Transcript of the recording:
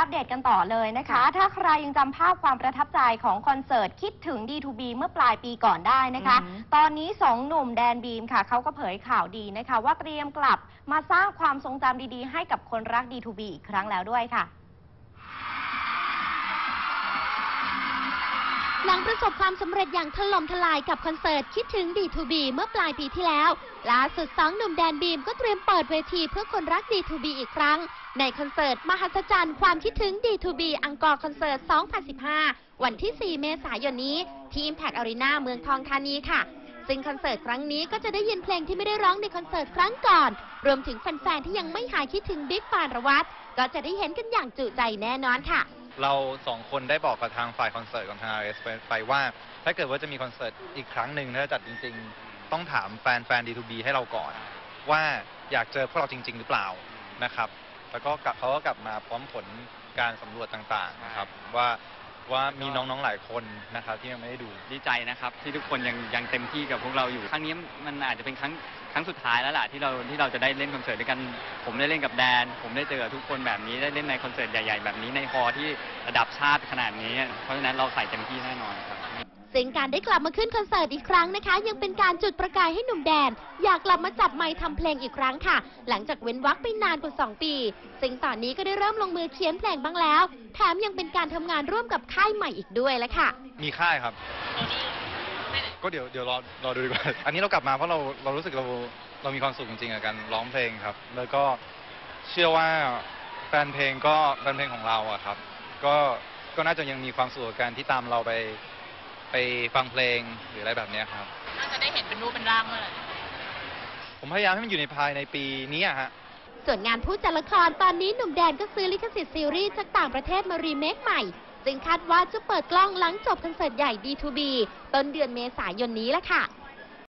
อัปเดตกันต่อเลยนะคะ ถ้าใครยังจำภาพความประทับใจของคอนเสิร์ตคิดถึง D2B เมื่อปลายปีก่อนได้นะคะอือหือตอนนี้สองหนุ่มแดนบีมค่ะ เขาก็เผยข่าวดีนะคะ ว่าเตรียมกลับมาสร้างความทรงจำดีๆ ให้กับคนรัก D2B อีกครั้งแล้วด้วยค่ะ หลังประสบความสำเร็จอย่างถล่มทลายกับคอนเสิร์ตคิดถึง D2B เมื่อปลายปีที่แล้วล่าสุดสองหนุ่มแดนบีมก็เตรียมเปิดเวทีเพื่อคนรัก D2B อีกครั้ง ในคอนเสิร์ต มหัศจรรย์ความคิดถึง D2B อังกอร์คอนเสิร์ต 2015 วันที่ 4 เมษายนนี้ ที่ Impact Arena เมืองทองธานีค่ะ ซึ่งคอนเสิร์ตครั้งนี้ก็จะได้ยินเพลงที่ไม่ได้ร้องในคอนเสิร์ตครั้งก่อน รวมถึงแฟนๆที่ยังไม่หายคิดถึงบิ๊กปานรวัตก็จะได้เห็นกันอย่างจุใจแน่นอนค่ะ เราสองคนได้บอกกับทางฝ่ายคอนเสิร์ตของทาง RS ไปไปว่า ถ้าเกิดว่าจะมีคอนเสิร์ตอีกครั้งหนึ่งถ้าจัดจริง ๆ ต้องถามแฟนแฟน D2B ให้เราก่อน ว่าอยากเจอพวกเราจริง ๆ หรือเปล่านะครับ แล้วก็กลับเขาก็กลับมาพร้อมผลการสำรวจต่างๆนะครับว่า ว่ามีน้องๆหลายคนนะครับที่ยังไม่ได้ดู ดีใจนะครับ ที่ทุกคนยังยังเต็มที่กับพวกเราอยู่ ครั้งนี้มันอาจจะเป็นครั้งครั้งสุดท้ายแล้วล่ะที่เราที่เราจะได้เล่นคอนเสิร์ตด้วยกัน ผมได้เล่นกับแดน ผมได้เจอกับทุกคนแบบนี้ได้เล่นในคอนเสิร์ตใหญ่ ๆ แบบนี้ในฮอลล์ที่ระดับชาติขนาดนี้ เพราะฉะนั้นเราใส่เต็มที่แน่นอนครับ ซึ่งการได้กลับมาขึ้นคอนเสิร์ตอีกครั้งนะคะ ยังเป็นการจุดประกายให้หนุ่มแดน อยากกลับมาจับไมค์ทำเพลงอีกครั้งค่ะ หลังจากเว้นวักไปนานกว่า 2 ปี ซึ่งตอนนี้ก็ได้เริ่มลงมือเขียนเพลงบ้างแล้ว แถมยังเป็นการทำงานร่วมกับค่ายใหม่อีกด้วยแล้วค่ะ มีค่ายครับ ก็เดี๋ยวเดี๋ยวรอรอดูดีกว่า อันนี้เรากลับมาเพราะเราเรารู้สึกเราเรามีความสุขจริงๆกับการร้องเพลงครับ แล้วก็เชื่อว่าแฟนเพลงก็แฟนเพลงของเราอะครับ ก็ก็น่าจะยังมีความสุขกับการที่ตามเราไป ไปฟังเพลงหรืออะไรแบบเนี้ยครับ น่าจะได้เห็นเป็นรูปเป็นร่างเมื่อไหร่ผมพยายามให้มันอยู่ในภายในปีนี้อะฮะ ส่วนงานผู้จัดละครตอนนี้หนุ่มแดนก็ซื้อลิขสิทธิ์ซีรีส์จากต่างประเทศมารีเมคใหม่ซึ่งคาดว่าจะเปิดกล้องหลังจบคอนเสิร์ตใหญ่ D2B ต้นเดือนเมษายนนี้ละค่ะ